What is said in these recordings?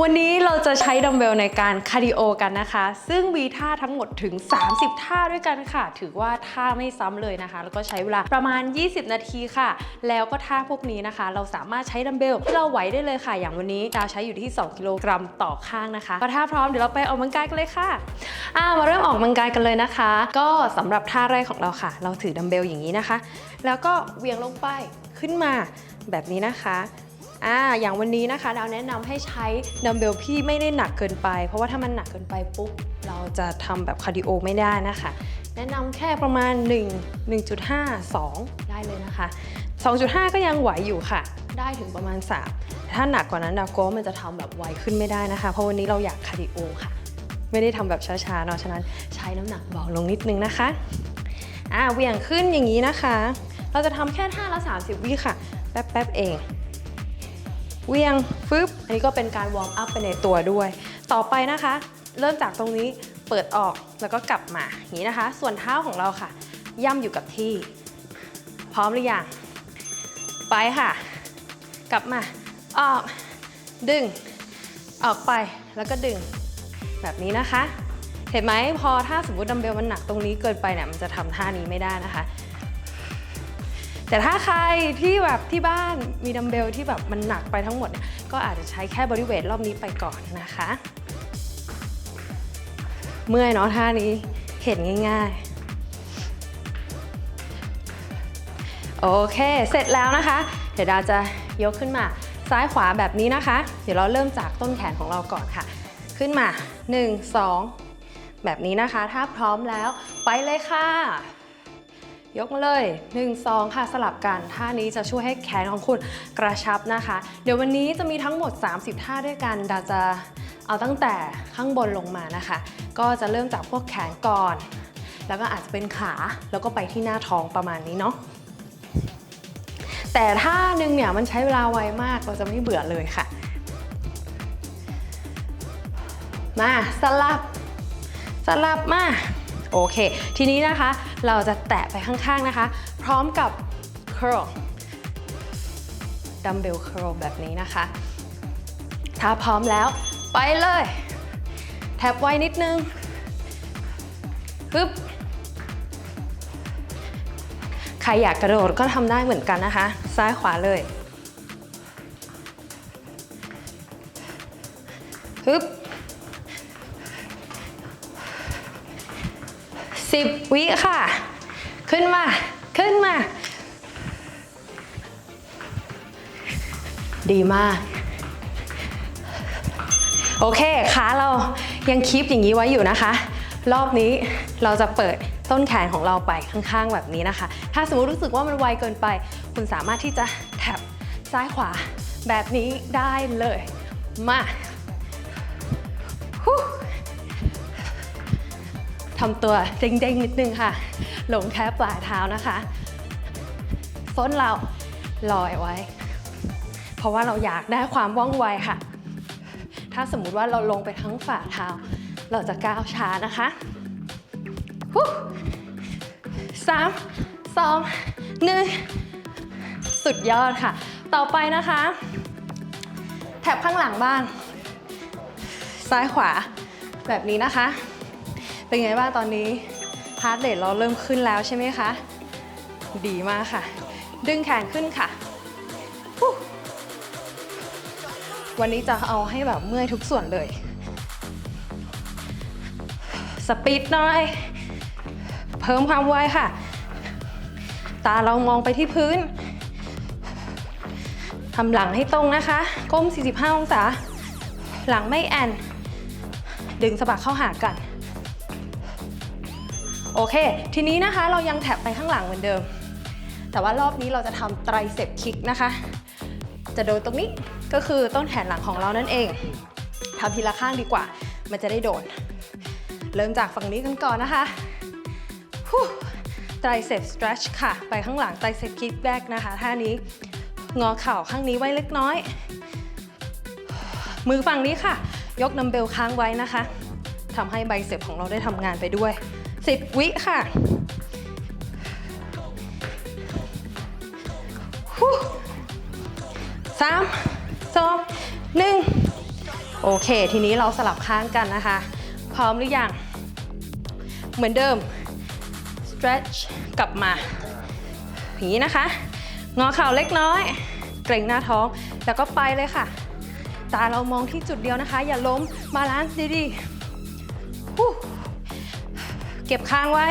วันนี้เราจะใช้ดัมเบลในการคาร์ดิโอกันนะคะ ซึ่งมีท่าทั้งหมดถึง 30 ท่าด้วยกันค่ะ ถือว่าท่าไม่ซ้ำเลยนะคะ แล้วก็ใช้เวลาประมาณ 20 นาทีค่ะ แล้วก็ท่าพวกนี้นะคะ เราสามารถใช้ดัมเบลที่เราไหวได้เลยค่ะ อย่างวันนี้ดาวใช้อยู่ที่ 2 กิโลกรัมต่อข้างนะคะก็ถ้าพร้อมเดี๋ยวเราไปออกกำลังกายกันเลยค่ะอ่ามาเริ่มออกกำลังกายกันเลยนะคะ ก็สำหรับท่าแรกของเราค่ะ เราถือดัมเบลอย่างนี้นะคะ แล้วก็เวียงลงไปขึ้นมาแบบนี้นะคะ อ่าอย่างวันนี้นะคะดาวแนะนำให้ใช้ดัมเบลที่ไม่ได้หนักเกินไป เพราะว่าถ้ามันหนักเกินไปปุ๊บเราจะทำแบบคาร์ดิโอไม่ได้นะคะ แนะนำแค่ประมาณ 1 1.5 2 ได้เลยนะคะ 2.5 ก็ยังไหวอยู่ค่ะ ได้ถึงประมาณ 3 ถ้าหนักกว่านั้นดาวโก้มันจะทำแบบไวขึ้นไม่ได้นะคะ เพราะวันนี้เราอยากคาร์ดิโอค่ะ ไม่ได้ทำแบบช้าๆเนาะฉะนั้นใช้น้ำหนักเบาลงนิดนึงนะคะอ่าเหวี่ยงขึ้นอย่างนี้นะคะ เราจะทำแค่ท่าละ 30 วิค่ะแป๊บๆเอง เวียงฟึบอันนี้ก็เป็นการวอร์มอัพไปในตัวด้วย ต่อไปนะคะ เริ่มจากตรงนี้เปิดออกแล้วก็กลับมาอย่างนี้นะคะ ส่วนเท้าของเราค่ะ ย่ำอยู่กับที่ พร้อมหรือยังไปค่ะ กลับมาออกดึง ออกไปแล้วก็ดึง แบบนี้นะคะ เห็นไหมพอถ้าสมมติดัมเบลมันหนักตรงนี้เกินไปเนี่ยมันจะทำท่านี้ไม่ได้นะคะ แต่ถ้าใครที่แบบที่บ้านมีดัมเบลที่แบบมันหนักไปทั้งหมด ก็อาจจะใช้แค่บริเวณรอบนี้ไปก่อนนะคะ เมื่อยเนาะท่านี้เห็นง่ายๆ โอเค เสร็จแล้วนะคะ เดี๋ยวดาวจะยกขึ้นมาซ้ายขวาแบบนี้นะคะ เดี๋ยวเราเริ่มจากต้นแขนของเราก่อนค่ะ ขึ้นมา 1 2 แบบนี้นะคะ ถ้าพร้อมแล้วไปเลยค่ะ ยกมาเลย 1 2 ค่ะสลับกัน ท่านี้จะช่วยให้แขนของคุณกระชับนะคะ เดี๋ยววันนี้จะมีทั้งหมด 30 ท่าด้วยกันดาจะเอาตั้งแต่ข้างบนลงมานะคะ ก็จะเริ่มจากพวกแขนก่อน แล้วก็อาจจะเป็นขาแล้วก็ไปที่หน้าท้องประมาณนี้เนาะแต่ท่าหนึ่งเนี่ยมันใช้เวลาไวมากเราจะไม่เบื่อเลยค่ะ มาสลับ สลับมา โอเค ทีนี้นะคะเราจะแตะไปข้างๆนะคะ พร้อมกับ curl ดัมเบล curl แบบนี้นะคะ ถ้าพร้อมแล้วไปเลย แทบไว้นิดนึงฮึบใครอยากกระโดดก็ทำได้เหมือนกันนะคะ ซ้ายขวาเลยฮึบ สิบวิค่ะ ขึ้นมา ขึ้นมา ดีมาก โอเคขาเรายังคีปอย่างนี้ไว้อยู่นะคะ รอบนี้เราจะเปิดต้นแขนของเราไปข้างๆแบบนี้นะคะ ถ้าสมมติรู้สึกว่ามันไวเกินไป คุณสามารถที่จะแท็บซ้ายขวาแบบนี้ได้เลย มา ทำตัวเด้งๆนิดนึงค่ะ ลงแค่ปลายเท้านะคะส้นเราลอยไว้ เพราะว่าเราอยากได้ความว่องไวค่ะ ถ้าสมมุติว่าเราลงไปทั้งฝ่าเท้า เราจะก้าวช้านะคะฮู้สามสองหนึ่งสุดยอดค่ะ ต่อไปนะคะ แถบข้างหลังบ้าง ซ้ายขวาแบบนี้นะคะ เป็นไงบ้างตอนนี้ฮาร์ดเรทเราเริ่มขึ้นแล้วใช่ไหมคะ ดีมากค่ะ ดึงแขนขึ้นค่ะ วันนี้จะเอาให้แบบเมื่อยทุกส่วนเลย สปีดหน่อย เพิ่มความไวค่ะ ตาเรามองไปที่พื้นทำหลังให้ตรงนะคะ ก้ม 45 องศา หลังไม่แอน ดึงสะบักเข้าหากัน เค ทีนี้นะคะเรายังแท็บไปข้างหลังเหมือนเดิม แต่ว่ารอบนี้เราจะทำไตรเซปคิกนะคะ จะโดนตรงนี้ก็คือต้นแขนหลังของเรานั่นเองทำทีละข้างดีกว่า มันจะได้โดน เริ่มจากฝั่งนี้กันก่อนนะคะไตรเซปส stretch ค่ะ ไปข้างหลังไตรเซปคิกแบกนะคะท่านี้งอเข่าข้างนี้ไว้เล็กน้อย มือฝั่งนี้ค่ะ ยกนัมเบลค้างไว้นะคะทำให้ไบเซปของเราได้ทำงานไปด้วย 10 วิค่ะสามสองหนึ่งโอเค ทีนี้เราสลับข้างกันนะคะ พร้อมหรือยัง เหมือนเดิม stretch กลับมา อย่างนี้นะคะ งอเข่าเล็กน้อย เกร็งหน้าท้อง แล้วก็ไปเลยค่ะ ตาเรามองที่จุดเดียวนะคะ อย่าล้ม บาลานซ์ดีๆ เก็บค้างไว้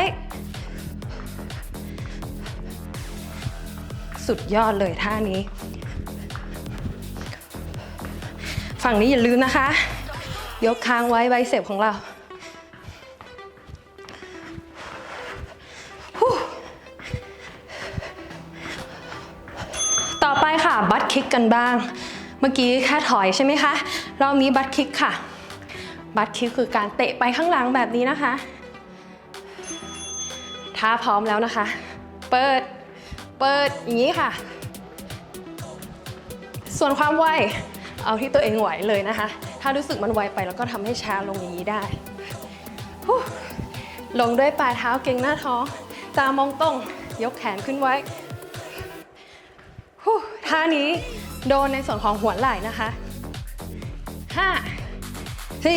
สุดยอดเลยท่านี้ ฝั่งนี้อย่าลืมนะคะ ยกค้างไว้ไบเซปของเราต่อไปค่ะ บัตคิกกันบ้าง เมื่อกี้แค่ถอยใช่ไหมคะ รอบนี้บัตคิกค่ะ บัตคิกคือการเตะไปข้างหลังแบบนี้นะคะ ถ้าพร้อมแล้วนะคะ เปิด เปิดอย่างนี้ค่ะ ส่วนความไว เอาที่ตัวเองไหวเลยนะคะ ถ้ารู้สึกมันไวไปแล้วก็ทำให้ช้าลงอย่างนี้ได้ ลงด้วยปลายเท้าเก่งหน้าท้อง ตามองตรง ยกแขนขึ้นไว้ท่านี้โดนในส่วนของหัวไหล่นะคะ5 4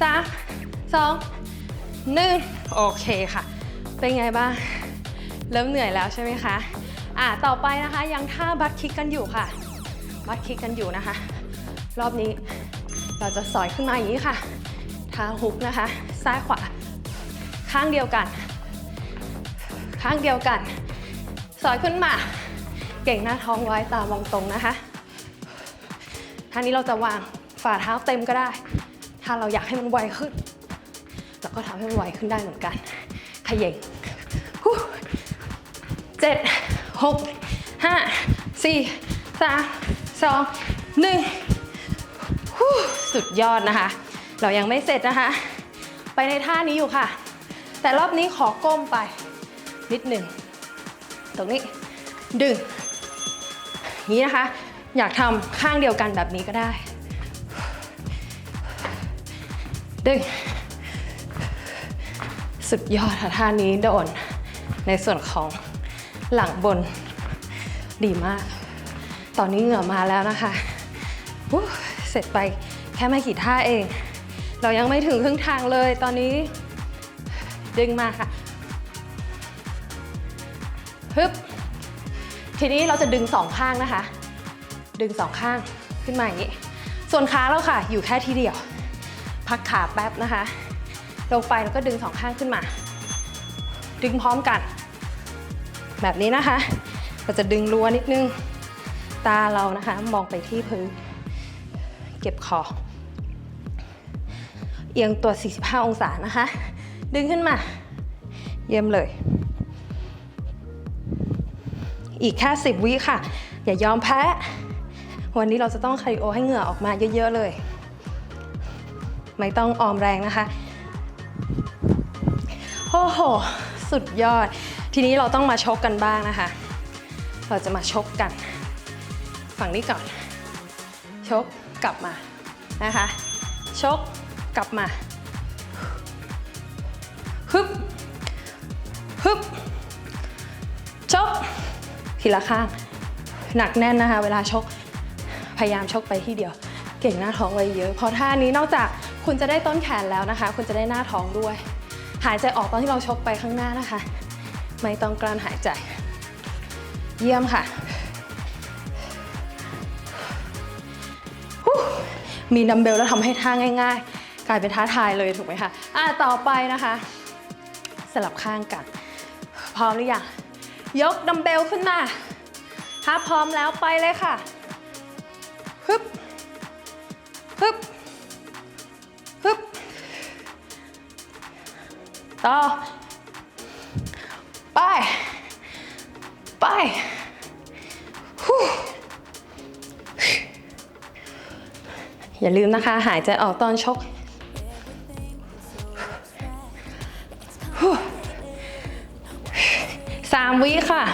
3 2 1โอเคค่ะ เป็นไงบ้าง เริ่มเหนื่อยแล้วใช่ไหมคะ อะต่อไปนะคะยังท่าบัตคิกกันอยู่ค่ะ บัตคิกกันอยู่นะคะ รอบนี้เราจะสอยขึ้นมาอย่างนี้ค่ะท้าฮุกนะคะ ซ้ายขวา ข้างเดียวกัน ข้างเดียวกัน สอยขึ้นมา เก่งหน้าท้องไว้ตามองตรงนะคะท่านี้เราจะวางฝ่าเท้าเต็มก็ได้ ถ้าเราอยากให้มันไวขึ้น เราก็ทำให้มันไวขึ้นได้เหมือนกันขย่ง เจ็ดหกห้าสี่สามสองหนึ่งสุดยอดนะคะ เรายังไม่เสร็จนะคะ ไปในท่านี้อยู่ค่ะ แต่รอบนี้ขอก้มไป นิดหนึ่ง ตรงนี้ ดึงอย่างนี้นะคะ อยากทำข้างเดียวกันแบบนี้ก็ได้ ดึง สุดยอดค่ะท่านี้โดนในส่วนของ หลังบน ดีมาก ตอนนี้เหงื่อมาแล้วนะคะเสร็จไปแค่ไม่กี่ท่าเอง เรายังไม่ถึงครึ่งทางเลยตอนนี้ ดึงมาค่ะฮึบทีนี้เราจะดึงสองข้างนะคะ ดึงสองข้างขึ้นมาอย่างนี้ ส่วนขาเราค่ะ อยู่แค่ทีเดียว พักขาแป๊บนะคะ ลงไปแล้วก็ดึงสองข้างขึ้นมา ดึงพร้อมกัน แบบนี้นะคะ เราจะดึงรัวนิดนึง ตาเรานะคะ มองไปที่พื้น เก็บคอ เอียงตัว 45 องศานะคะ ดึงขึ้นมา เยี่ยมเลย อีกแค่ 10 วิค่ะ อย่ายอมแพ้ วันนี้เราจะต้องคาริโอให้เหงื่อออกมาเยอะๆเลย ไม่ต้องออมแรงนะคะ โอ้โห สุดยอด ทีนี้เราต้องมาชกกันบ้างนะคะ เราจะมาชกกัน ฝั่งนี้ก่อน ชกกลับมานะคะ ชกกลับมาฮึบฮึบชกทีละข้าง หนักแน่นนะคะ เวลาชกพยายามชกไปที่เดียว เก่งหน้าท้องไว้เยอะเพราะท่านี้นอกจากคุณจะได้ต้นแขนแล้วนะคะ คุณจะได้หน้าท้องด้วย หายใจออกตอนที่เราชกไปข้างหน้านะคะ ไม่ต้องกลั้นหายใจ เยี่ยมค่ะมีดัมเบลแล้วทำให้ท่าง่าย ๆ กลายเป็นท้าทายเลยถูกไหมคะอะต่อไปนะคะ สลับข้างกัน พร้อมหรือยังยกดัมเบลขึ้นมา ถ้าพร้อมแล้วไปเลยค่ะฮึบฮึบฮึบต่อ ไป ไปฮู้อย่าลืมนะคะ หายใจออกตอนชกฮู้สามวิค่ะ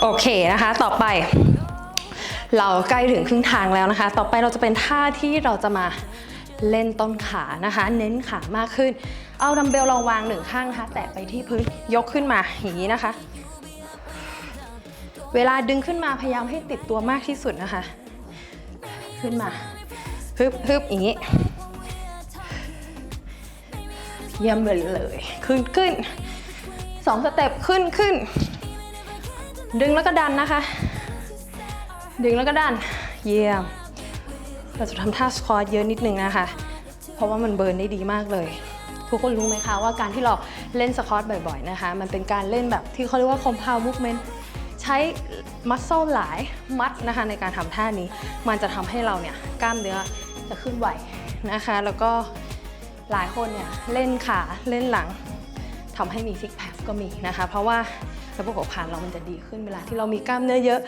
โอเคนะคะ ต่อไป เราใกล้ถึงครึ่งทางแล้วนะคะ ต่อไปเราจะเป็นท่าที่เราจะมาเล่นต้นขานะคะ เน้นขามากขึ้น เอาดัมเบลเราวางหนึ่งข้างนะคะ แตะไปที่พื้นยกขึ้นมาอย่างนี้นะคะ เวลาดึงขึ้นมาพยายามให้ติดตัวมากที่สุดนะคะ ขึ้นมาฮึบฮึบอย่างนี้เยี่ยมไปเลย ขึ้นขึ้นสองสเต็ปขึ้นขึ้น ดึงแล้วก็ดันนะคะ ดึงแล้วก็ดัน เยี่ยม เราจะทำท่าสควอตเยอะนิดนึงนะคะ เพราะว่ามันเบิร์นได้ดีมากเลย ทุกคนรู้ไหมคะว่าการที่เราเล่นสควอตบ่อยๆนะคะ มันเป็นการเล่นแบบที่เขาเรียกว่า compound movement ใช้มัส l e หลายมัดนะคะในการทำท่านี้ มันจะทำให้เราเนี่ยกล้ามเนื้อจะขึ้นไหวนะคะ แล้วก็หลายคนเนี่ยเล่นขาเล่นหลังทำให้มีซิกแพคก็มีนะคะ เพราะว่าระบบเผาผลาญเรามันจะดีขึ้นเวลาที่เรามีกล้ามเนื้อเยอะ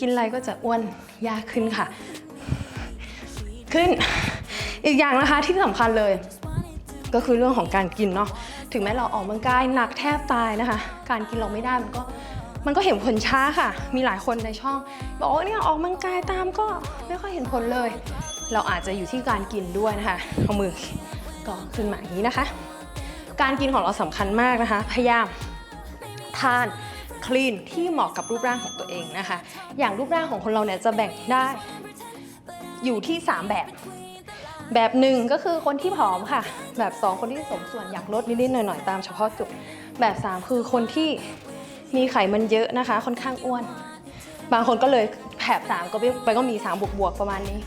กินอะไรก็จะอ้วนยากขึ้นค่ะ ขึ้นอีกอย่างนะคะที่สำคัญเลย ก็คือเรื่องของการกินเนาะถึงแม้เราออกกำลังกายหนักแทบตายนะคะ การกินเราไม่ได้มันก็มันก็เห็นผลช้าค่ะ มีหลายคนในช่อง บอกว่าเนี่ยออกกำลังกายตามก็ไม่ค่อยเห็นผลเลย เราอาจจะอยู่ที่การกินด้วยนะคะเอามือก็ขึ้นมาอย่างนี้นะคะ การกินของเราสำคัญมากนะคะ พยายามทานคลีนที่เหมาะกับรูปร่างของตัวเองนะคะ อย่างรูปร่างของคนเราเนี่ยจะแบ่งได้อยู่ที่ 3 แบบ แบบหนึ่งก็คือคนที่ผอมค่ะ แบบ 2 คนที่สมส่วนอยากลดนิดๆหน่อยๆตามเฉพาะจุด แบบ 3 คือคนที่มีไขมันเยอะนะคะ ค่อนข้างอ้วน บางคนก็เลยแผบ3ก็ไปก็มี 3 บวกๆประมาณนี้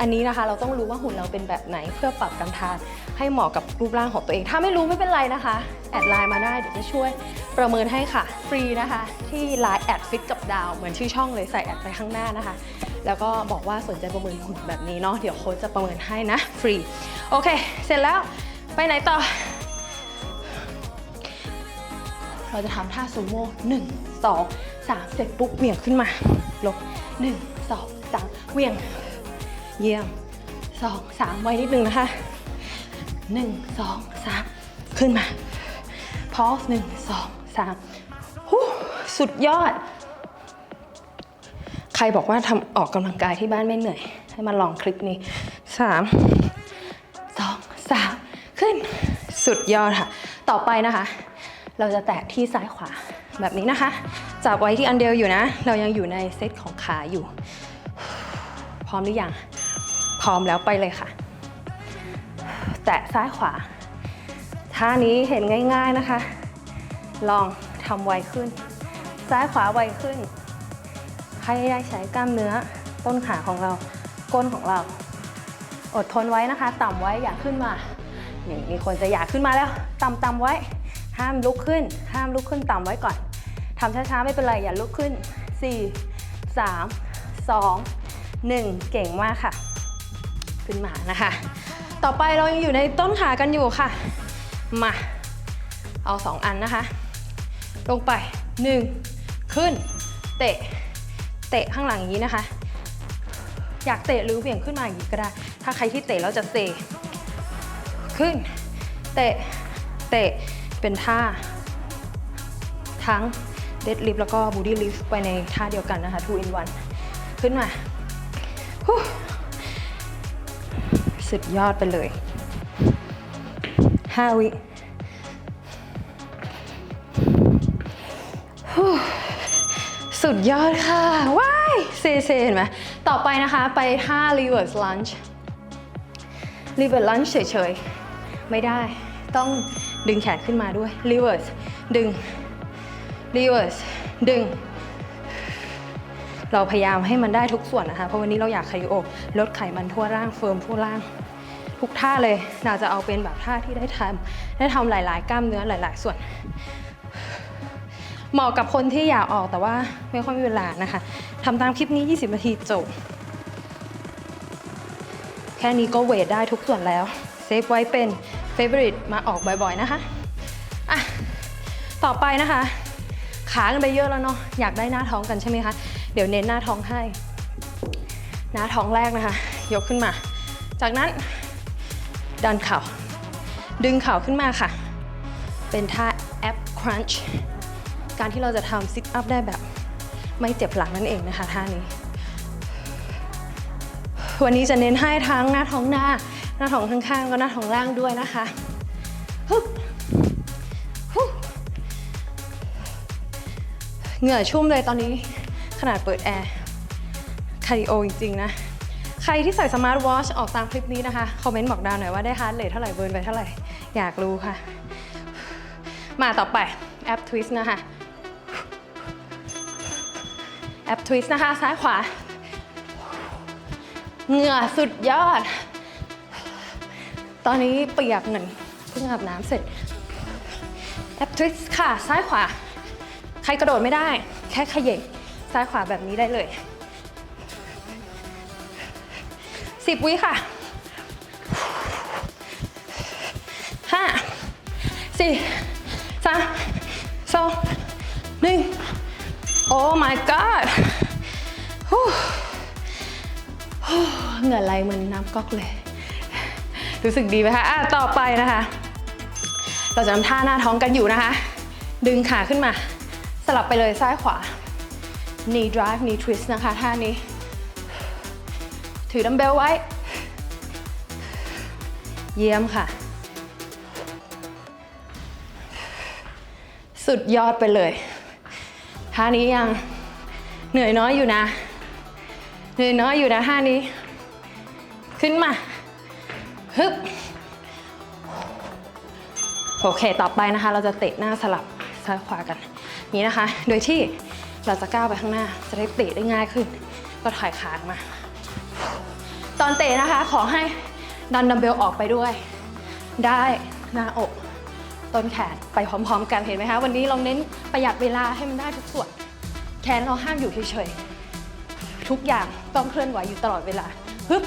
อันนี้นะคะเราต้องรู้ว่าหุ่นเราเป็นแบบไหนเพื่อปรับการทานให้เหมาะกับรูปร่างของตัวเอง ถ้าไม่รู้ไม่เป็นไรนะคะ แอดไลน์มาได้เดี๋ยวจะช่วยประเมินให้ค่ะ ฟรีนะคะ ที่ไลน์แอดฟิตกับดาวเหมือนชื่อช่องเลยใส่แอดไปข้างหน้านะคะ แล้วก็บอกว่าสนใจประเมินหุ่นแบบนี้เนาะเดี๋ยวโค้ชจะประเมินให้นะฟรีโอเค เสร็จแล้วไปไหนต่อ เราจะทำท่าซูโม่หนึ่งสองสามเสร็จปุ๊บเหวี่ยงขึ้นมาลบหนึ่งสองสามเหวี่ยง เยี่ยมสองสามไว้นิดนึงนะคะหนึ่งสองสามขึ้นมาพอสหนึ่งสองสามสุดยอด ใครบอกว่าทำออกกำลังกายที่บ้านไม่เหนื่อย ให้มาลองคลิปนี้สามสองสามขึ้น สุดยอดค่ะ ต่อไปนะคะ เราจะแตะที่ซ้ายขวาแบบนี้นะคะ จับไว้ที่อันเดียวอยู่นะ เรายังอยู่ในเซตของขาอยู่ พร้อมหรือยัง พร้อมแล้วไปเลยค่ะ แตะซ้ายขวา ท่านี้เห็นง่าย ๆนะคะ ลองทำไวขึ้น ซ้ายขวาไวขึ้น ให้ได้ใช้กล้ามเนื้อต้นขาของเราก้นของเรา อดทนไว้นะคะ ต่ำไว้อย่าขึ้นมานี่มีคนจะอยากขึ้นมาแล้ว ต่ำๆไว้ ห้ามลุกขึ้น ห้ามลุกขึ้นต่ำไว้ก่อนทำช้าๆไม่เป็นไรอย่าลุกขึ้น 4 3 2 1 เก่งมากค่ะ ขึ้นมานะคะ ต่อไปเรายังอยู่ในต้นขากันอยู่ค่ะ มาเอา 2 อันนะคะ ลงไป 1 ขึ้น เตะ เตะข้างหลังอย่างนี้นะคะ อยากเตะหรือเหวี่ยงขึ้นมาอย่างนี้ก็ได้ ถ้าใครที่เตะแล้วจะเซขึ้น เตะ เตะ เป็นท่า ทั้งเดดลิฟแล้วก็บูดี้ลิฟไปในท่าเดียวกันนะคะ two in one ขึ้นมาสุดยอดไปเลย 5 วิ สุดยอดค่ะ ว้ายเซเซเห็นไหมต่อไปนะคะไปท่า reverse lunge reverse lunge เฉยๆ ไม่ได้ต้องดึงแขนขึ้นมาด้วย reverse ดึง reverse ดึง เราพยายามให้มันได้ทุกส่วนนะคะ เพราะวันนี้เราอยากคาริโอลดไขมันทั่วร่างเฟิร์มทั่วร่าง ทุกท่าเลยน่าจะเอาเป็นแบบท่าที่ได้ทำได้ทำหลาย ๆ กล้ามเนื้อหลาย ๆ ส่วน เหมาะกับคนที่อยากออกแต่ว่าไม่ค่อยมีเวลานะคะทำตามคลิปนี้ 20 นาทีจบ แค่นี้ก็เวทได้ทุกส่วนแล้ว เซฟไว้เป็น favorite มาออกบ่อยๆนะคะอะต่อไปนะคะ ขากันไปเยอะแล้วเนาะอยากได้หน้าท้องกันใช่ไหมคะ เดี๋ยวเน้นหน้าท้องให้ หน้าท้องแรกนะคะ ยกขึ้นมา จากนั้นดันเข่าดึงเข่าขึ้นมาค่ะ เป็นท่า ab crunch การที่เราจะทำ sit up ได้แบบไม่เจ็บหลังนั่นเองนะคะท่านี้ วันนี้จะเน้นให้ทั้งหน้าท้องหน้า หน้าท้องข้างๆก็หน้าท้องล่างด้วยนะคะฮึบฮึบเหงื่อชุ่มเลยตอนนี้ขนาดเปิดแอร์คาร์ดิโอจริงๆนะ ใครที่ใส่สมาร์ทวอชออกตามคลิปนี้นะคะ คอมเมนต์บอกดาวหน่อยว่าได้ฮาร์ดเรทเท่าไหร่เบิร์นไปเท่าไหร่ อยากรู้ค่ะ มาต่อไปแอปทวิสต์นะคะ แอปทวิสนะคะ ซ้ายขวา เหงื่อสุดยอด ตอนนี้เปียกเหมือนเพิ่งอาบน้ำเสร็จ แอปทวิสค่ะ ซ้ายขวา ใครกระโดดไม่ได้ แค่ขย่งซ้ายขวาแบบนี้ได้เลยสิบวิค่ะห้าสี่สามสอง โอ้ my god เหงื่อไหลเหมือนน้ำก๊อกเลย รู้สึกดีไหมคะะต่อไปนะคะ เราจะทำท่าหน้าท้องกันอยู่นะคะ ดึงขาขึ้นมา สลับไปเลยซ้ายขวา knee drive knee twist นะคะ ท่านี้ ถือดัมเบลไว้ เยี่ยมค่ะ สุดยอดไปเลย ท่านี้ยังเหนื่อยน้อยอยู่นะ เหนื่อยน้อยอยู่นะท่านี้ ขึ้นมาฮึบโอเค ต่อไปนะคะ เราจะเตะหน้าสลับซ้ายขวากันนี้นะคะ โดยที่เราจะก้าวไปข้างหน้า จะได้เตะได้ง่ายขึ้น ก็ถอยขาออกมา ตอนเตะนะคะ ขอให้ดันดัมเบลออกไปด้วย ได้หน้าอก ต้นแขนไปพร้อมๆ กันเห็นไหมคะ วันนี้เราเน้นประหยัดเวลาให้มันได้ทุกส่วน แขนเราห้ามอยู่เฉยๆทุกอย่างต้องเคลื่อนไหวอยู่ตลอดเวลาฮึบ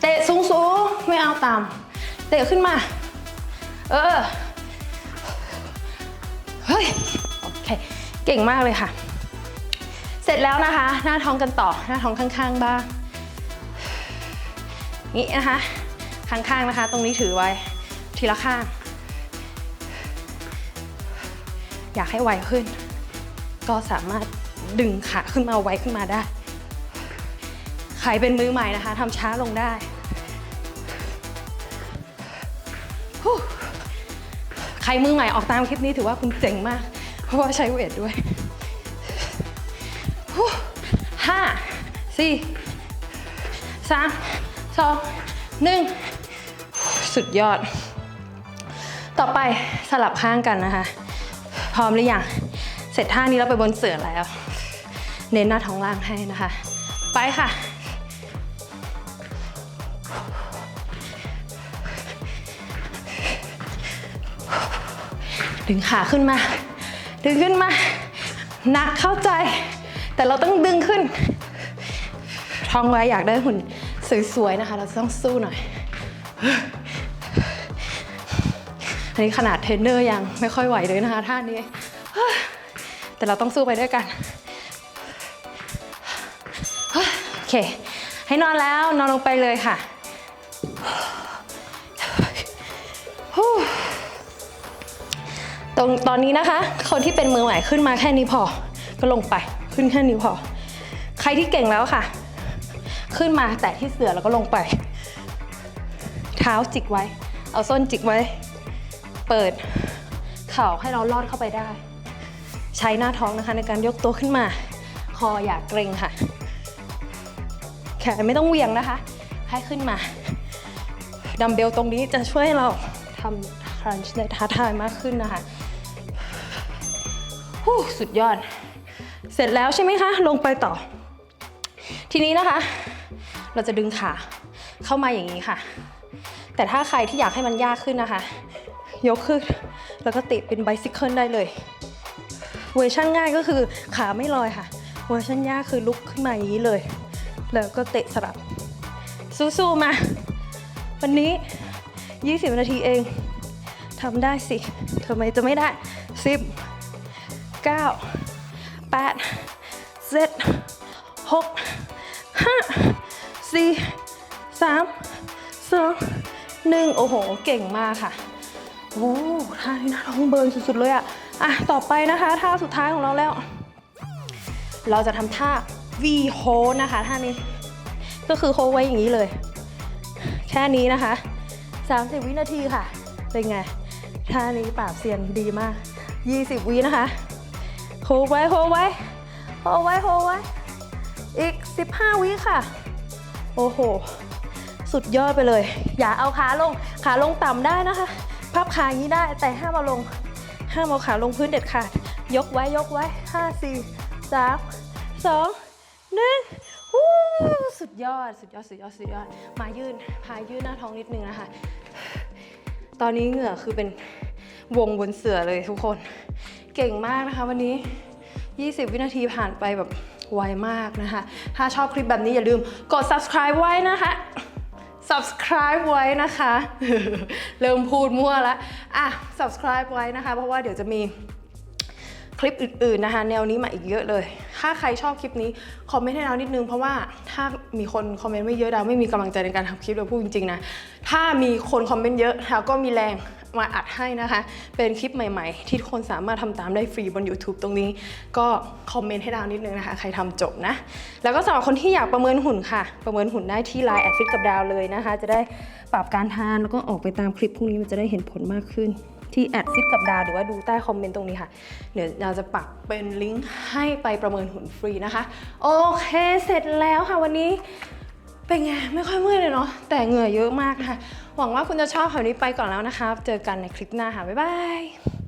เตะสูงๆไม่เอาต่ำเตะขึ้นมา เออ เฮ้ย โอเค เก่งมากเลยค่ะ ร็จแล้วนะคะ หน้าท้องกันต่อหน้าท้องข้างๆบ้างนี่นะคะข้างๆนะคะ ตรงนี้ถือไว้ทีละข้าง อยากให้ไวขึ้น ก็สามารถดึงขาขึ้นมาไวขึ้นมาได้ ใครเป็นมือใหม่นะคะทำช้าลงได้ใครมือใหม่ออกตามคลิปนี้ถือว่าคุณเจ๋งมาก เพราะว่าใช้เวทด้วย ห้าสี่สามสองหนึ่งสุดยอด ต่อไปสลับข้างกันนะคะ พร้อมหรือยัง เสร็จท่านี้เราไปบนเสื่อแล้ว เน้นหน้าท้องล่างให้นะคะ ไปค่ะดึงขาขึ้นมา ดึงขึ้นมา หนักเข้าใจ แต่เราต้องดึงขึ้น ท้องไว้อยากได้หุ่นสวยๆนะคะ เราต้องสู้หน่อย อันนี้ขนาดเทรนเนอร์ยังไม่ค่อยไหวเลยนะคะท่านี้ แต่เราต้องสู้ไปด้วยกัน โอเค ให้นอนแล้วนอนลงไปเลยค่ะตรงตอนนี้นะคะ คนที่เป็นมือใหม่ขึ้นมาแค่นี้พอก็ลงไป ขึ้นแค่นี้พอ ใครที่เก่งแล้วค่ะ ขึ้นมาแตะที่เสือแล้วก็ลงไป เท้าจิกไว้ เอาส้นจิกไว้ เปิดเข่าให้เราลอดเข้าไปได้ ใช้หน้าท้องนะคะในการยกตัวขึ้นมา คออย่าเกร็งค่ะ แขนไม่ต้องเวียงนะคะ ให้ขึ้นมา ดัมเบลตรงนี้จะช่วยให้เราทำครันช์ได้ท้าทายมากขึ้นนะคะหูสุดยอด เสร็จแล้วใช่ไหมคะ ลงไปต่อ ทีนี้นะคะ เราจะดึงขาเข้ามาอย่างนี้ค่ะ แต่ถ้าใครที่อยากให้มันยากขึ้นนะคะ ยกขึ้น แล้วก็ติดเป็นไบซิเคิลได้เลย เวอร์ชันง่ายก็คือขาไม่ลอยค่ะ เวอร์ชันยากคือลุกขึ้นมาอย่างนี้เลย แล้วก็เตะสลับ สู้ๆมา วันนี้ 20 นาทีเองทำได้สิทำไมจะไม่ได้ 10 9 8 7 6 5 4 3 2 1โอ้โห เก่งมากค่ะโอ้ท่านี้นะท้องเบิร์นสุดๆเลยอะอะ ต่อไปนะคะ ท่าสุดท้ายของเราแล้ว เราจะทำท่า V hold นะคะ ท่านี้ ก็คือโฮไว้อย่างนี้เลย แค่นี้นะคะ 30 วินาทีค่ะ เป็นไง ท่านี้ปราบเซียนดีมาก 20 วินะคะ โฮไว้โฮไว้โฮไว้โฮไว้ อีก 15 วิค่ะ โอ้โห สุดยอดไปเลย อย่าเอาขาลง ขาลงต่ำได้นะคะ พับขาอย่างนี้ได้ แต่ห้ามเอาลง ห้ามเอาขาลงพื้นเด็ดขาด ยกไว้ ยกไว้ 5 4 3 2 1วู้สุดยอด สุดยอด สุดยอด สุดยอด มายืน พายืนหน้าท้องนิดนึงนะคะ ตอนนี้เหงื่อคือเป็นวงบนเสือเลยทุกคน เก่งมากนะคะวันนี้ 20 วินาทีผ่านไปแบบไวมากนะคะ ถ้าชอบคลิปแบบนี้อย่าลืมกด subscribe ไว้นะคะ subscribe ไว้นะคะ เริ่มพูดมั่วล้วอะ subscribe ไว้นะคะ เพราะว่าเดี๋ยวจะมีคลิปอื่นๆนะคะ แนวนี้มาอีกเยอะเลย ถ้าใครชอบคลิปนี้ คอมเมนต์ให้เรานิดนึง เพราะว่าถ้ามีคนคอมเมนต์ไม่เยอะดาวไม่มีกำลังใจในการทำคลิปเราพูดจริงๆนะ ถ้ามีคนคอมเมนต์เยอะเราก็มีแรง มาอัดให้นะคะ เป็นคลิปใหม่ๆ ที่ทุกคนสามารถทำตามได้ฟรีบน YouTube ตรงนี้ ก็คอมเมนต์ให้ดาวนิดนึงนะคะ ใครทำจบนะ แล้วก็สำหรับคนที่อยากประเมินหุ่นค่ะ ประเมินหุ่นได้ที่ Line แอดฟิตกับดาวเลยนะคะ จะได้ปรับการทานแล้วก็ออกไปตามคลิปพวกนี้มันจะได้เห็นผลมากขึ้นที่แอดฟิตกับดาวหรือว่าดูใต้คอมเมนต์ตรงนี้ค่ะ เดี๋ยวดาวจะปักเป็นลิงก์ให้ไปประเมินหุ่นฟรีนะคะ โอเค เสร็จแล้วค่ะวันนี้ เป็นไง ไม่ค่อยเมื่อยเลยเนาะแต่เหงื่อเยอะมากนะคะ หวังว่าคุณจะชอบคราวนี้ไปก่อนแล้วนะคะ เจอกันในคลิปหน้าค่ะ บ๊ายบาย